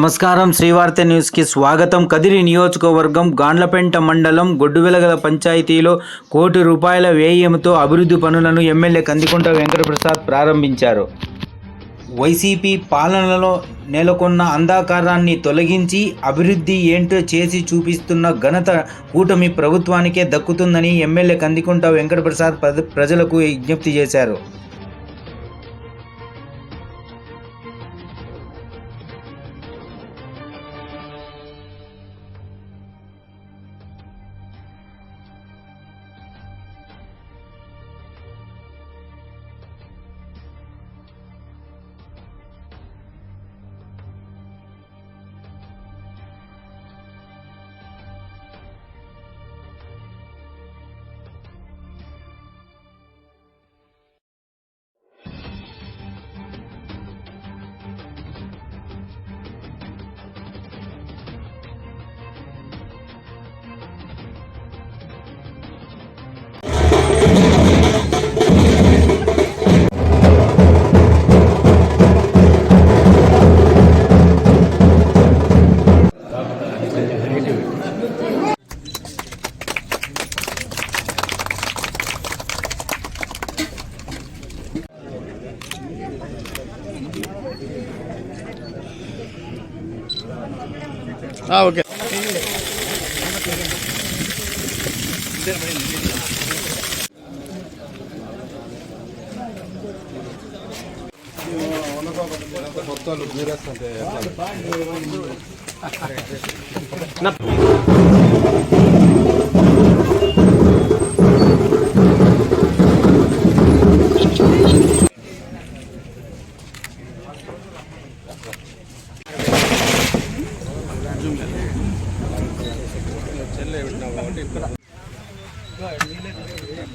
నమస్కారం. శ్రీవార్త న్యూస్కి స్వాగతం. కదిరి నియోజకవర్గం గాండ్లపెంట మండలం గొడ్డువెలగల పంచాయతీలో కోటి రూపాయల వ్యయంతో అభివృద్ధి పనులను ఎమ్మెల్యే కందికుంట వెంకటప్రసాద్ ప్రారంభించారు. వైసీపీ పాలనలో నెలకొన్న అంధాకారాన్ని తొలగించి అభివృద్ధి ఏంటో చేసి చూపిస్తున్న ఘనత కూటమి ప్రభుత్వానికే దక్కుతుందని ఎమ్మెల్యే కందికుంట వెంకటప్రసాద్ ప్రజలకు విజ్ఞప్తి చేశారు. Ah, ok. No,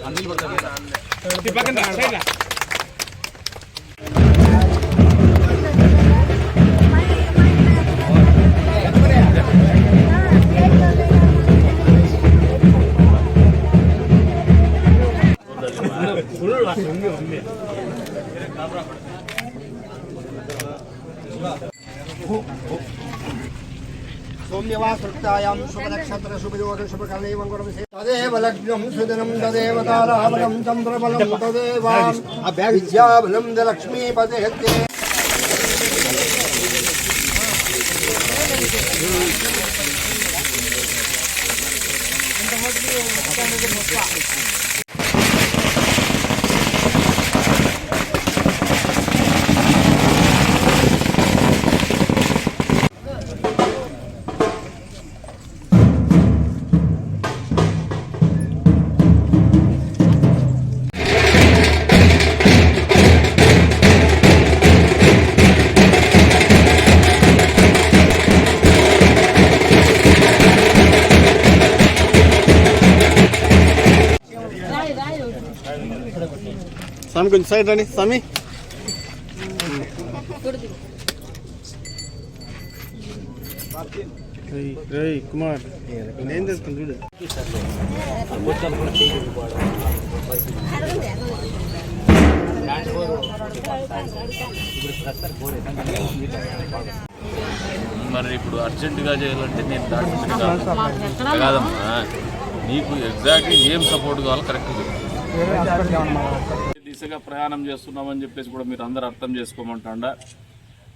అన్ని పడతాయి సౌమ్యవాసృత్తాయాం శుభనక్షత్ర శుభయోగ శుభకర్ణై మంగళం తదేవ లగ్నం సుదినం తదేవ తారాబలం చంద్రబలం తదేవ విద్యాబలం ద లక్ష్మీపతే స్వామి కొంచెం సైడ్ రండి. స్వామి కుమార్ ఏం చేస్తుంది చూడు. మరి ఇప్పుడు అర్జెంటుగా చేయాలంటే నేను దాటి కాదమ్మా నీకు ఎగ్జాక్ట్లీ ఏం సపోర్ట్ కావాలో కరెక్ట్ దిశగా ప్రయాణం చేస్తున్నామని చెప్పేసి కూడా మీరు అందరూ అర్థం చేసుకోమంటాండ?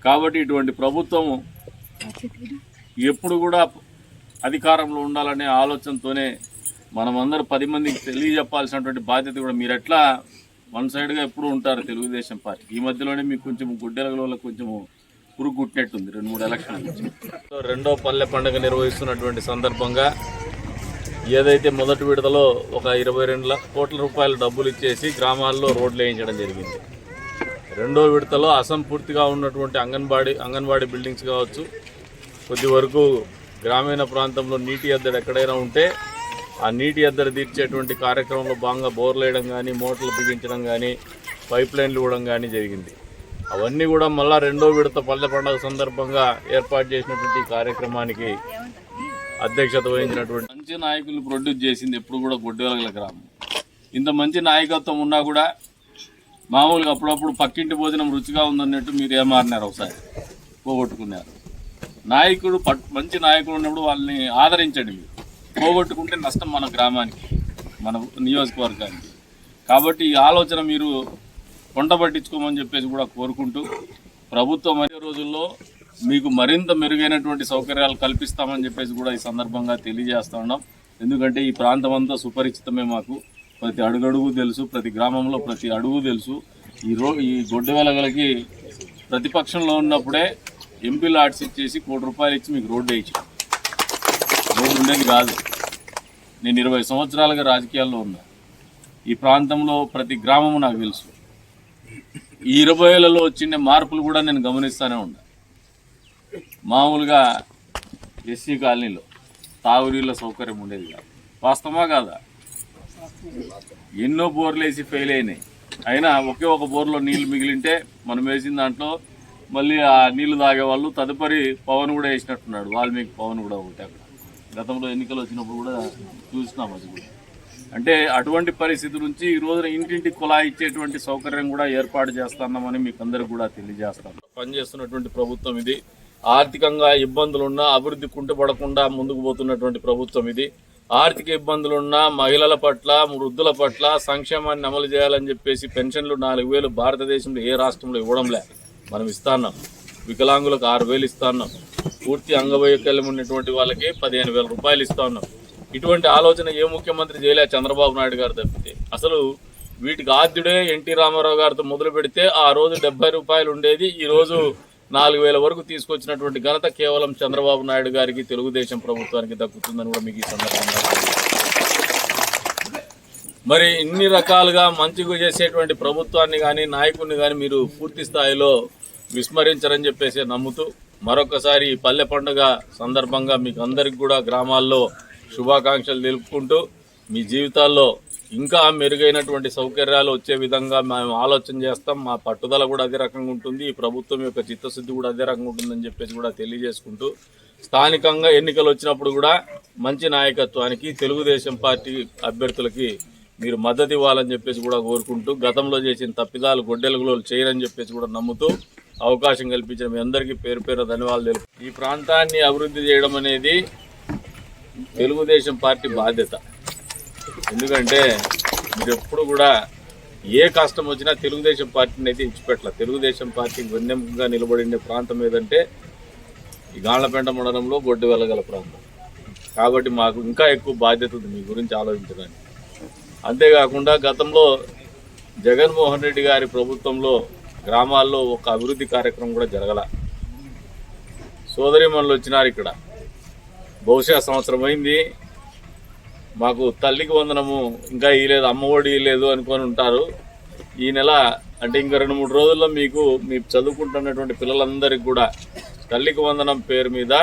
కాబట్టి ఇటువంటి ప్రభుత్వం ఎప్పుడు కూడా అధికారంలో ఉండాలనే ఆలోచనతోనే మనమందరూ పది మందికి తెలియజెప్పాల్సినటువంటి బాధ్యత కూడా మీరు ఎట్లా వన్ సైడ్గా ఎప్పుడు ఉంటారు తెలుగుదేశం పార్టీ? ఈ మధ్యలోనే మీకు కొంచెం గుడ్డెల కొంచెము పురుగు కుట్టినట్టుంది రెండు మూడు ఎలక్షన్ నుంచి. రెండో పల్లె పండుగ నిర్వహిస్తున్నటువంటి సందర్భంగా ఏదైతే మొదటి విడతలో ఒక ఇరవై రెండు కోట్ల రూపాయల డబ్బులు ఇచ్చేసి గ్రామాల్లో రోడ్లు వేయించడం జరిగింది. రెండో విడతలో అసంపూర్తిగా ఉన్నటువంటి అంగన్వాడీ అంగన్వాడీ బిల్డింగ్స్ కావచ్చు కొద్ది వరకు గ్రామీణ ప్రాంతంలో నీటి ఎద్దడి ఎక్కడైనా ఉంటే ఆ నీటి ఎద్దడి తీర్చేటువంటి కార్యక్రమంలో భాగంగా బోర్లు వేయడం కానీ మోటార్లు బిగించడం కానీ పైప్ లైన్లు ఇవ్వడం కానీ జరిగింది. అవన్నీ కూడా మళ్ళా రెండో విడత పల్లె పండుగ సందర్భంగా ఏర్పాటు చేసినటువంటి కార్యక్రమానికి అధ్యక్షత వహించినటువంటి మంచి నాయకులు ప్రొడ్యూస్ చేసింది ఎప్పుడు కూడా గొడ్డెలగల గ్రామం. ఇంత మంచి నాయకత్వం ఉన్నా కూడా మామూలుగా అప్పుడప్పుడు పక్కింటి భోజనం రుచిగా ఉందన్నట్టు మీరు ఏమారినారు ఒకసారి? పోగొట్టుకున్నారు. నాయకుడు పట్ మంచి నాయకుడు ఉన్నప్పుడు వాళ్ళని ఆదరించండి మీరు. పోగొట్టుకుంటే నష్టం మన గ్రామానికి మన నియోజకవర్గానికి. కాబట్టి ఈ ఆలోచన మీరు కొండ పట్టించుకోమని చెప్పేసి కూడా కోరుకుంటూ ప్రభుత్వం అదే రోజుల్లో మీకు మరింత మెరుగైనటువంటి సౌకర్యాలు కల్పిస్తామని చెప్పేసి కూడా ఈ సందర్భంగా తెలియజేస్తా ఉన్నాం. ఎందుకంటే ఈ ప్రాంతం అంతా సుపరిచితమే మాకు. ప్రతి అడుగడుగు తెలుసు ప్రతి గ్రామంలో ప్రతి అడుగు తెలుసు. ఈ రో ఈ గొడ్డు వెలగలకి ప్రతిపక్షంలో ఉన్నప్పుడే ఎంపీ లాట్స్ ఇచ్చేసి కోటి రూపాయలు ఇచ్చి మీకు రోడ్డు వేయించి రోడ్డు ఉండేది కాదు. నేను ఇరవై సంవత్సరాలుగా రాజకీయాల్లో ఉన్నా. ఈ ప్రాంతంలో ప్రతి గ్రామము నాకు తెలుసు. ఈ ఇరవై వచ్చిన మార్పులు కూడా నేను గమనిస్తూనే ఉన్నా. మామూలుగా ఎస్సీ కాలనీలో తాగునీళ్ళ సౌకర్యం ఉండేది కాదు. వాస్తవమా కాదా? ఎన్నో బోర్లు వేసి ఫెయిల్ అయినాయి. అయినా ఒకే ఒక బోర్లో నీళ్ళు మిగిలింటే మనం వేసిన దాంట్లో మళ్ళీ ఆ నీళ్ళు తాగేవాళ్ళు తదుపరి పవన్ కూడా వేసినట్టున్నాడు. వాల్మీకి పవన్ కూడా ఒకటి అక్కడ. గతంలో ఎన్నికలు వచ్చినప్పుడు కూడా చూసినాం అది కూడా. అంటే అటువంటి పరిస్థితి నుంచి ఈ రోజున ఇంటింటి కుళాయి ఇచ్చేటువంటి సౌకర్యం కూడా ఏర్పాటు చేస్తున్నామని మీకు అందరికి కూడా తెలియజేస్తాం పనిచేస్తున్నటువంటి ప్రభుత్వం ఇది. ఆర్థికంగా ఇబ్బందులున్నా అభివృద్ధి కుంటుపడకుండా ముందుకు పోతున్నటువంటి ప్రభుత్వం ఇది. ఆర్థిక ఇబ్బందులున్నా మహిళల పట్ల వృద్ధుల పట్ల సంక్షేమాన్ని అమలు చేయాలని చెప్పేసి పెన్షన్లు నాలుగు వేలు భారతదేశంలో ఏ రాష్ట్రంలో ఇవ్వడంలే. మనం ఇస్తాన్నాం వికలాంగులకు ఆరు వేలు ఇస్తాన్నాం పూర్తి అంగవైకల్యం ఉన్నటువంటి వాళ్ళకి పదిహేను వేల రూపాయలు ఇస్తా ఉన్నాం ఇటువంటి ఆలోచన ఏ ముఖ్యమంత్రి చేయలే చంద్రబాబు నాయుడు గారు తప్పితే. అసలు వీటికి ఆద్యుడే ఎన్టీ రామారావు గారితో మొదలు పెడితే ఆ రోజు డెబ్బై రూపాయలు ఉండేది ఈరోజు నాలుగు వేల వరకు తీసుకొచ్చినటువంటి ఘనత కేవలం చంద్రబాబు నాయుడు గారికి తెలుగుదేశం ప్రభుత్వానికి దక్కుతుందని కూడా మీకు ఈ సందర్భంగా మరి ఇన్ని రకాలుగా మంచిగా చేసేటువంటి ప్రభుత్వాన్ని కానీ నాయకుడిని కానీ మీరు పూర్తి స్థాయిలో విస్మరించరని చెప్పేసి నమ్ముతూ మరొకసారి ఈ పల్లె పండుగ సందర్భంగా మీకు అందరికి కూడా గ్రామాల్లో శుభాకాంక్షలు తెలుపుకుంటూ మీ జీవితాల్లో ఇంకా మెరుగైనటువంటి సౌకర్యాలు వచ్చే విధంగా మేము ఆలోచన చేస్తాం. మా పట్టుదల కూడా అదే రకంగా ఉంటుంది. ఈ ప్రభుత్వం యొక్క చిత్తశుద్ధి కూడా అదే రకంగా ఉంటుందని చెప్పేసి కూడా తెలియజేసుకుంటూ స్థానికంగా ఎన్నికలు వచ్చినప్పుడు కూడా మంచి నాయకత్వానికి తెలుగుదేశం పార్టీ అభ్యర్థులకి మీరు మద్దతు ఇవ్వాలని చెప్పేసి కూడా కోరుకుంటూ గతంలో చేసిన తప్పిదాలు గొడ్డెలుగులో చేయరని చెప్పేసి కూడా నమ్ముతూ అవకాశం కల్పించిన మీ అందరికీ పేరు పేరు ధన్యవాదాలు తెలుపు ఈ ప్రాంతాన్ని అభివృద్ధి చేయడం అనేది తెలుగుదేశం పార్టీ బాధ్యత. ఎందుకంటే మీరు ఎప్పుడు కూడా ఏ కష్టం వచ్చినా తెలుగుదేశం పార్టీని అయితే ఇచ్చిపెట్టాల. తెలుగుదేశం పార్టీ వెన్నెముకగా నిలబడిన ప్రాంతం ఏదంటే ఈ గాళ్ళపేంట మండలంలో గొడ్డు వెళ్ళగల ప్రాంతం. కాబట్టి మాకు ఇంకా ఎక్కువ బాధ్యత ఉంది మీ గురించి ఆలోచించడానికి. అంతేకాకుండా గతంలో జగన్మోహన్ రెడ్డి గారి ప్రభుత్వంలో గ్రామాల్లో ఒక అభివృద్ధి కార్యక్రమం కూడా జరగల. సోదరిమణులు వచ్చినారు ఇక్కడ. బహుశా సంవత్సరం అయింది. మాకు తల్లికి వందనము ఇంకా ఇయ్యలేదు అమ్మఒడి లేదు అనుకొని ఉంటారు. ఈ నెల అంటే ఇంకా రెండు మూడు రోజుల్లో మీకు మీ చదువుకుంటున్నటువంటి పిల్లలందరికీ కూడా తల్లికి వందనం పేరు మీద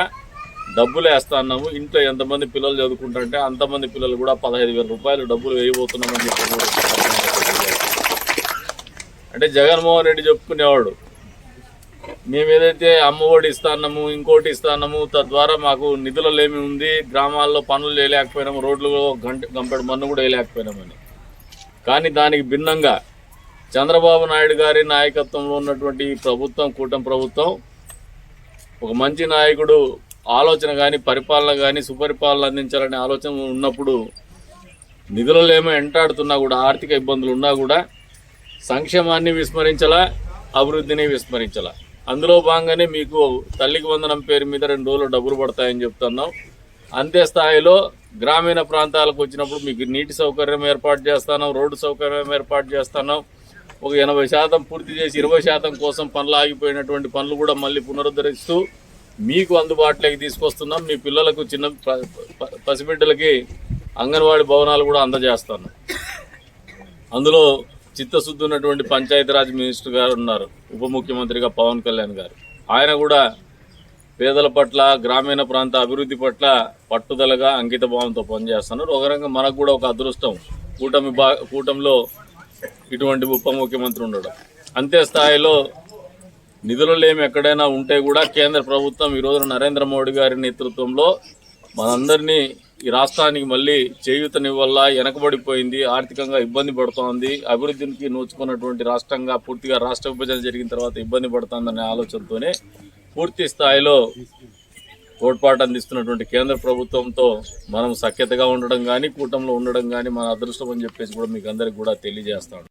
డబ్బులు వేస్తా అన్నాము. ఇంట్లో ఎంతమంది పిల్లలు చదువుకుంటారంటే అంతమంది పిల్లలు కూడా పదహైదు వేల రూపాయలు డబ్బులు వేయబోతున్నామని చెప్పి అంటే జగన్మోహన్ రెడ్డి చెప్పుకునేవాడు మేము ఏదైతే అమ్మఒడి ఇస్తాన్నాము ఇంకోటి ఇస్తాన్నాము తద్వారా మాకు నిధులలో ఏమి ఉంది. గ్రామాల్లో పనులు చేయలేకపోయినాము రోడ్లు గంట గంపెడు మన్ను కూడా వేయలేకపోయినామని కానీ దానికి భిన్నంగా చంద్రబాబు నాయుడు గారి నాయకత్వంలో ఉన్నటువంటి ప్రభుత్వం కూటమి ప్రభుత్వం ఒక మంచి నాయకుడు ఆలోచన కానీ పరిపాలన కానీ సుపరిపాలన అందించాలనే ఆలోచన ఉన్నప్పుడు నిధులలో ఏమో ఎంటాడుతున్నా కూడా ఆర్థిక ఇబ్బందులు ఉన్నా కూడా సంక్షేమాన్ని విస్మరించలా అభివృద్ధిని విస్మరించలా. అందులో భాగంగానే మీకు తల్లికి వందనం పేరు మీద రెండు రోజులు డబ్బులు పడతాయని చెప్తున్నాం. అంతే స్థాయిలో గ్రామీణ ప్రాంతాలకు వచ్చినప్పుడు మీకు నీటి సౌకర్యం ఏర్పాటు చేస్తున్నాం రోడ్డు సౌకర్యం ఏర్పాటు చేస్తున్నాం. ఒక ఎనభై శాతం పూర్తి చేసి ఇరవై శాతం కోసం పనులు ఆగిపోయినటువంటి పనులు కూడా మళ్ళీ పునరుద్ధరిస్తూ మీకు అందుబాటులోకి తీసుకొస్తున్నాం. మీ పిల్లలకు చిన్న ప- ప- పసిబిడ్డలకి అంగన్వాడీ భవనాలు కూడా అందజేస్తాను అందులో చిత్తశుద్ధి ఉన్నటువంటి పంచాయతీరాజ్ మినిస్టర్ గారు ఉన్నారు. ఉప ముఖ్యమంత్రిగా పవన్ కళ్యాణ్ గారు. ఆయన కూడా పేదల పట్ల గ్రామీణ ప్రాంత అభివృద్ధి పట్ల పట్టుదలగా అంకిత భావంతో పనిచేస్తున్నారు. ఒక రకంగా మనకు కూడా ఒక అదృష్టం కూటమి బా కూటమిలో ఇటువంటి ఉప ముఖ్యమంత్రి ఉండడం. అంతే స్థాయిలో నిధులు లేమి ఎక్కడైనా ఉంటే కూడా కేంద్ర ప్రభుత్వం ఈ నరేంద్ర మోడీ గారి నేతృత్వంలో మనందరినీ ఈ రాష్ట్రానికి మళ్ళీ చేయూతనివ్వల్ల వెనకబడిపోయింది ఆర్థికంగా ఇబ్బంది పడుతోంది. అభివృద్ధికి నోచుకున్నటువంటి రాష్ట్రంగా పూర్తిగా రాష్ట్ర విభజన జరిగిన తర్వాత ఇబ్బంది పడుతోందనే ఆలోచనతోనే పూర్తి స్థాయిలో తోడ్పాటు అందిస్తున్నటువంటి కేంద్ర ప్రభుత్వంతో మనం సఖ్యతగా ఉండడం కానీ కూటంలో ఉండడం కానీ మన అదృష్టం అని చెప్పేసి కూడా మీకు అందరికి కూడా తెలియజేస్తాను.